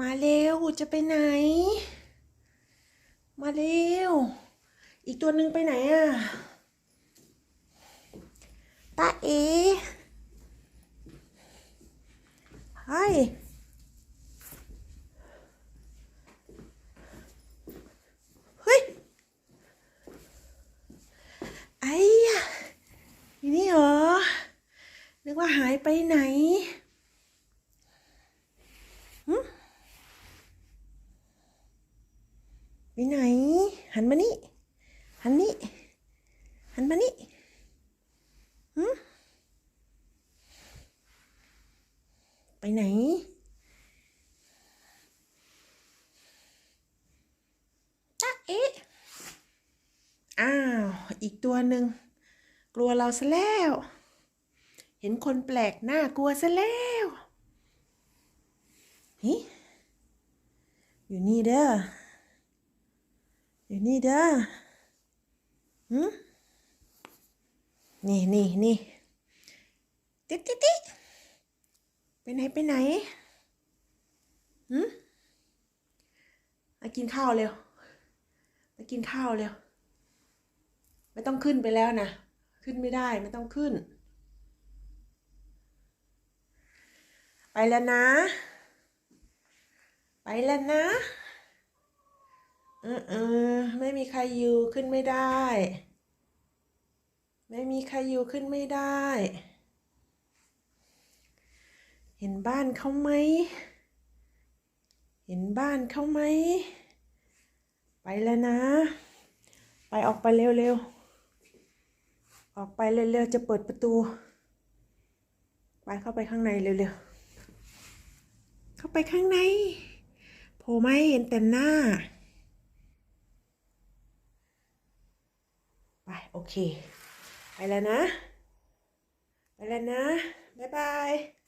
มาเร็วจะไปไหน มาเร็ว อีกตัวหนึ่งไปไหนอะตาเอเฮ้ยเฮ้ยไอ้ยอยู่นี่เหรอนึกว่าหายไปไหนหึ ไปไหน หันมานี่ หันนี่ หันมานี่หึไปไหน จ๊ะเอ๊ะ อ้าว อีกตัวหนึ่ง กลัวเราซะแล้ว เห็นคนแปลกหน้ากลัวซะแล้วเฮ้ยอยู่นี่เด้อ อยู่นี่เด้อหืมนี่นี่นี่ติ๊ดติ๊ดติ๊ดไปไหนไปไหนหืมมากินข้าวเร็วมากินข้าวเร็ว ไม่ต้องขึ้นไปแล้วนะ ขึ้นไม่ได้ไม่ต้องขึ้น ไปแล้วนะ ไปแล้วนะ เออเออไม่มีใครอยู่ขึ้นไม่ได้ ไม่มีใครอยู่ขึ้นไม่ได้ เห็นบ้านเขาไหม เห็นบ้านเขาไหม ไปแล้วนะ ไปออกไปเร็วๆ ออกไปเร็วๆ จะเปิดประตู ไปเข้าไปข้างในเร็วๆ เข้าไปข้างในโผล่ไม่เห็นแต่หน้า ไป โอเค ไปแล้วนะ ไปแล้วนะ บ๊ายบาย